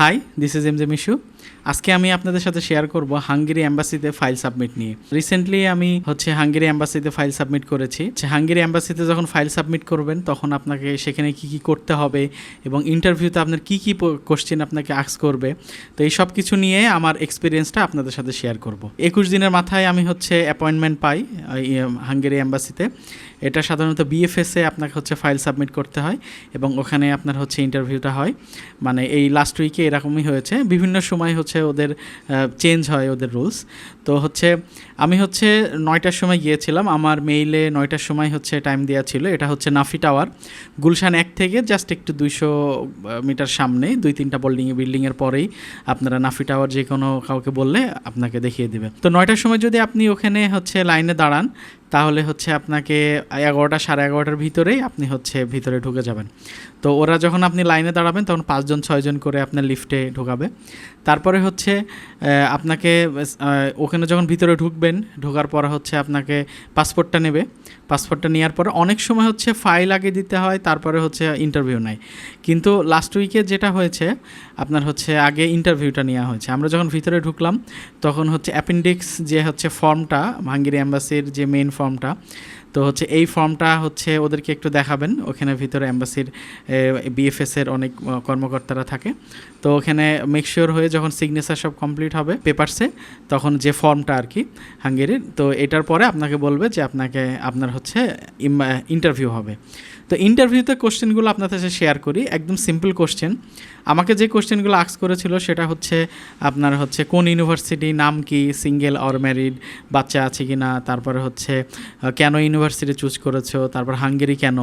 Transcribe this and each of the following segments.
Hi this is M J Mishu আজকে আমি আপনাদের সাথে শেয়ার করব হাঙ্গেরি অ্যাম্বাসিতে ফাইল সাবমিট নিয়ে। রিসেন্টলি আমি হচ্ছে হাঙ্গেরি অ্যাম্বাসিতে ফাইল সাবমিট করেছি। হাঙ্গেরি অ্যাম্বাসিতে যখন ফাইল সাবমিট করবেন, তখন আপনাকে সেখানে কি কি করতে হবে এবং ইন্টারভিউতে আপনার কি কি কোশ্চেন আপনাকে আক্স করবে। তো এই সব কিছু নিয়ে আমার এক্সপিরিয়েন্সটা আপনাদের সাথে শেয়ার করব। একুশ দিনের মাথায় আমি হচ্ছে অ্যাপয়েন্টমেন্ট পাই হাঙ্গেরি অ্যাম্বাসিতে এটা সাধারণত বিএফএসে আপনাকে হচ্ছে ফাইল সাবমিট করতে হয় এবং ওখানে আপনার হচ্ছে ইন্টারভিউটা হয়। মানে এই লাস্ট উইকে এরকমই হয়েছে। বিভিন্ন সময় হচ্ছে ওদের চেঞ্জ হয় ওদের রুলস তো হচ্ছে আমি হচ্ছে নয়টার সময় গিয়েছিলাম। আমার মেইলে নয়টার সময় হচ্ছে টাইম দেওয়া ছিল। এটা হচ্ছে নাফি টাওয়ার গুলশান এক থেকে জাস্ট একটু দুইশো মিটার সামনে, দুই তিনটা বিল্ডিং বিল্ডিংয়ের পরেই আপনারা নাফি টাওয়ার যে কোনো কাউকে বললে আপনাকে দেখিয়ে দেবে। তো নয়টার সময় যদি আপনি ওখানে হচ্ছে লাইনে দাঁড়ান তাহলে হচ্ছে আপনাকে এগারোটা, সাড়ে এগারোটার ভিতরেই আপনি হচ্ছে ভিতরে ঢুকে যাবেন। তো ওরা যখন আপনি লাইনে দাঁড়াবেন, তখন পাঁচজন, ছয়জন করে আপনার লিফটে ঢোকাবে। তারপরে হচ্ছে আপনাকে ওখানে যখন ভিতরে ঢুকবেন, ঢোকার পর হচ্ছে আপনাকে পাসপোর্টটা নেবে। পাসপোর্টটা নেওয়ার পরে অনেক সময় হচ্ছে ফাইল আগে দিতে হয়, তারপরে হচ্ছে ইন্টারভিউ নেয়। কিন্তু লাস্ট উইকে যেটা হয়েছে, আপনার হচ্ছে আগে ইন্টারভিউটা নেওয়া হয়েছে। আমরা যখন ভিতরে ঢুকলাম, তখন হচ্ছে অ্যাপেন্ডিক্স যে হচ্ছে ফর্মটা ভাঙ্গিরি অ্যাম্বাসির যে মেন ফর্মটা। তো হচ্ছে এই ফর্মটা হচ্ছে ওদেরকে একটু দেখাবেন। ওখানে ভিতরে অ্যাম্বাসির বিএফএসের অনেক কর্মকর্তারা থাকে। তো ওখানে মেকশিওর হয়ে যখন সিগনেচার সব কমপ্লিট হবে পেপারসে তখন যে ফর্মটা আর কি, হাঙ্গেরির, তো এটার পরে আপনাকে বলবে যে আপনাকে, আপনার হচ্ছে ইন্টারভিউ হবে। তো ইন্টারভিউতে কোশ্চেনগুলো আপনাদের সাথে শেয়ার করি, একদম সিম্পল কোশ্চেন আমাকে যে কোশ্চেনগুলো আক্স করেছিল সেটা হচ্ছে আপনার হচ্ছে কোন ইউনিভার্সিটি নাম কি সিঙ্গেল অর ম্যারিড বাচ্চা আছে কি না তারপরে হচ্ছে কেন ইউনিভার্সিটি চুজ করেছ, তারপর হাঙ্গেরি কেন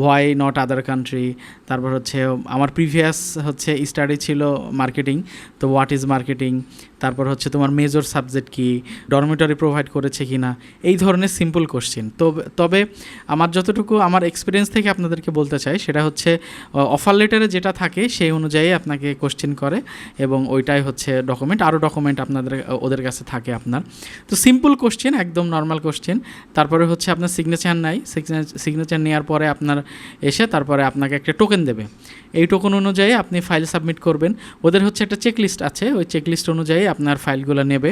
হোয়াই নট আদার কান্ট্রি তারপর হচ্ছে, আমার প্রিভিয়াস হচ্ছে স্টাডি ছিল মার্কেটিং তো হোয়াট ইজ মার্কেটিং তারপর হচ্ছে তোমার মেজর সাবজেক্ট কি ডরমিটরি প্রোভাইড করেছে কি না এই ধরনের সিম্পল কোশ্চেন তো তবে আমার যতটুকু আমার এক্সপিরিয়েন্স থেকে আপনাদেরকে বলতে চাই, সেটা হচ্ছে অফার লেটারে যেটা থাকে, সেই অনুযায়ী আপনাকে কোশ্চেন করে এবং ওইটাই হচ্ছে ডকুমেন্ট আরও ডকুমেন্ট আপনাদের, ওদের কাছে থাকে আপনার। তো সিম্পল কোশ্চেন একদম নর্মাল কোশ্চেন তারপরে হচ্ছে আপনার সিগনেচার নাই সিগনেচার নেওয়ার পরে আপনার এসে তারপরে আপনাকে একটা টোকেন দেবে। এই টোকেন অনুযায়ী আপনি ফাইল সাবমিট করবেন। ওদের হচ্ছে একটা চেকলিস্ট আছে, ওই চেকলিস্ট অনুযায়ী আপনার ফাইলগুলো নেবে।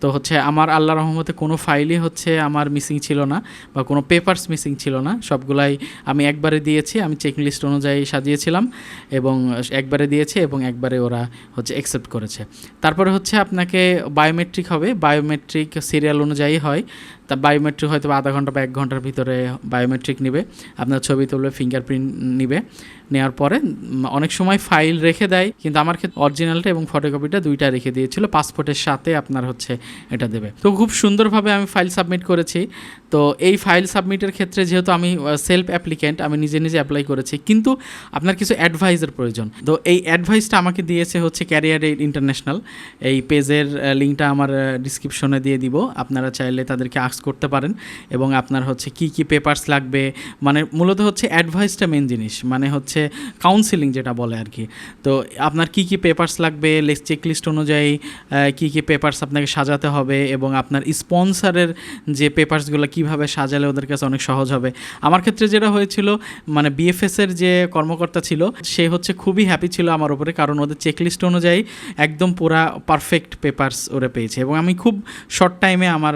তো হচ্ছে আমার আল্লাহ রহমতে কোনো ফাইলই হচ্ছে আমার মিসিং ছিল না বা কোনো পেপারস মিসিং ছিল না। সবগুলাই আমি একবারে দিয়েছি, আমি চেকলিস্ট অনুযায়ী সাজিয়েছিলাম এবং একবারে দিয়েছে এবং একবারে ওরা হচ্ছে অ্যাকসেপ্ট করেছে। তারপরে হচ্ছে আপনাকে বায়োমেট্রিক হবে। বায়োমেট্রিক সিরিয়াল অনুযায়ী হয়। তা বায়োমেট্রিক হয়তো আধা ঘণ্টা বা এক ঘণ্টার ভিতরে বায়োমেট্রিক নেবে। আপনার ছবি তুলবে ফিঙ্গারপ্রিন্ট নেবে। নেওয়ার পরে অনেক সময় ফাইল রেখে দেয়, কিন্তু আমার ক্ষেত্রে অরিজিনালটা এবং ফটোকপিটা দুইটা রেখে দিয়েছিল। পাসপোর্টের সাথে আপনার হচ্ছে এটা দেবে। তো খুব সুন্দরভাবে আমি ফাইল সাবমিট করেছি। তো এই ফাইল সাবমিটের ক্ষেত্রে যেহেতু আমি সেলফ অ্যাপ্লিক্যান্ট আমি নিজে নিজে অ্যাপ্লাই করেছি, কিন্তু আপনার কিছু অ্যাডভাইসের প্রয়োজন। তো এই অ্যাডভাইসটা আমাকে দিয়েছে হচ্ছে ক্যারিয়ার ইন্টারন্যাশনাল এই পেজের লিঙ্কটা আমার ডিসক্রিপশনে দিয়ে দিব। আপনারা চাইলে তাদেরকে আক্স করতে পারেন এবং আপনার হচ্ছে কি কি পেপার্স লাগবে। মানে মূলত হচ্ছে অ্যাডভাইসটা মেন জিনিস মানে হচ্ছে কাউন্সিলিং যেটা বলে আর কি তো আপনার কি কি পেপার্স লাগবে চেকলিস্ট অনুযায়ী কি কি পেপারস আপনাকে সাজাতে হবে এবং আপনার স্পন্সারের যে পেপার্সগুলো কীভাবে সাজালে ওদের কাছে অনেক সহজ হবে। আমার ক্ষেত্রে যেটা হয়েছিল মানে বিএফএস এর যে কর্মকর্তা ছিল, সে হচ্ছে খুবই হ্যাপি ছিল আমার উপরে, কারণ ওদের চেকলিস্ট অনুযায়ী একদম পুরা পারফেক্ট পেপার্স ওরা পেয়েছে এবং আমি খুব শর্ট টাইমে আমার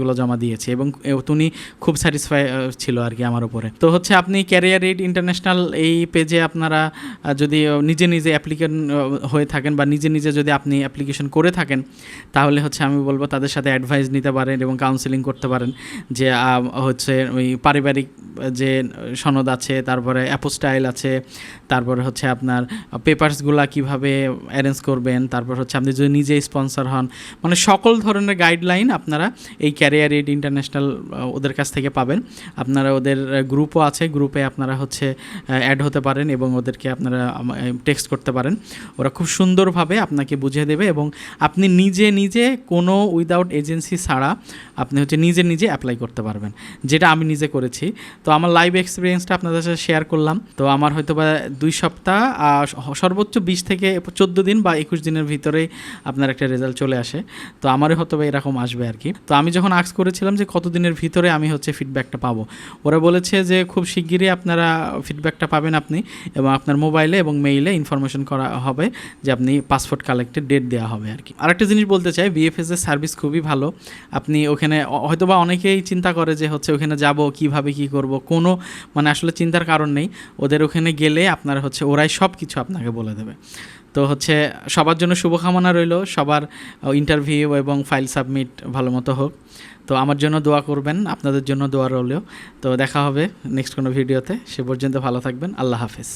পেপারসগুলো জমা দিয়েছি এবং তিনি খুব স্যাটিসফাই ছিল আর কি আমার উপরে। তো হচ্ছে আপনি ক্যারিয়ার এইড ইন্টারন্যাশনাল এই পেজে আপনারা যদি নিজে নিজে অ্যাপ্লিকেন হয়ে থাকেন বা নিজে নিজে যদি আপনি অ্যাপ্লিকেশন করে থাকেন, তাহলে হচ্ছে আমি বলব তাদের সাথে অ্যাডভাইস নিতে পারেন এবং কাউন্সিলিং করতে পারেন যে হচ্ছে ওই পারিবারিক যে সনদ আছে, তারপরে অ্যাপোস্টাইল আছে, তারপরে হচ্ছে আপনার পেপারসগুলা কীভাবে অ্যারেঞ্জ করবেন, তারপর হচ্ছে আপনি যদি নিজে স্পন্সর হন মানে সকল ধরনের গাইডলাইন আপনারা এই ক্যারিয়ার এইড ইন্টারন্যাশনাল ওদের কাছ থেকে পাবেন। আপনারা ওদের গ্রুপও আছে। গ্রুপে আপনারা হচ্ছে অ্যাড হতে পারেন এবং ওদেরকে আপনারা টেক্সট করতে পারেন। ওরা খুব সুন্দরভাবে আপনাকে বুঝিয়ে দেবে এবং আপনি নিজে নিজে কোনো উইদাউট এজেন্সি ছাড়া আপনি হচ্ছে নিজে নিজে অ্যাপ্লাই করতে পারবেন, যেটা আমি নিজে করেছি। তো আমার লাইভ এক্সপিরিয়েন্সটা আপনাদের সাথে শেয়ার করলাম। তো আমার হয়তো বা দুই সপ্তাহ সর্বোচ্চ বিশ থেকে চোদ্দ দিন বা একুশ দিনের ভিতরেই আপনার একটা রেজাল্ট চলে আসে। তো আমারও হয়তো বা এরকম আসবে আর কি। তো আমি যখন আক্স করেছিলাম যে কতদিনের ভিতরে আমি হচ্ছে ফিডব্যাকটা পাবো। ওরা বলেছে যে খুব শিগগিরই আপনারা ফিডব্যাকটা পাবেন আপনি এবং আপনার মোবাইলে এবং মেইলে ইনফরমেশন করা হবে যে আপনি পাসপোর্ট কালেক্টের ডেট দেওয়া হবে আর কি। আরেকটা জিনিস বলতে চাই বিএফএস এর সার্ভিস খুবই ভালো। আপনি ওখানে হয়তোবা অনেকেই চিন্তা করে যে হচ্ছে ওখানে যাব, কীভাবে কি করব, কোনো মানে আসলে চিন্তার কারণ নেই। ওদের ওখানে গেলে আপনার হচ্ছে ওরাই সব কিছু আপনাকে বলে দেবে। তো হচ্ছে সবার জন্য শুভকামনা রইল। সবার ইন্টারভিউ এবং ফাইল সাবমিট ভালো মতো হোক। তো আমার জন্য দোয়া করবেন, আপনাদের জন্য দোয়া রইলেও তো দেখা হবে নেক্সট কোনো ভিডিওতে সে পর্যন্ত ভালো থাকবেন। আল্লাহ হাফেজ।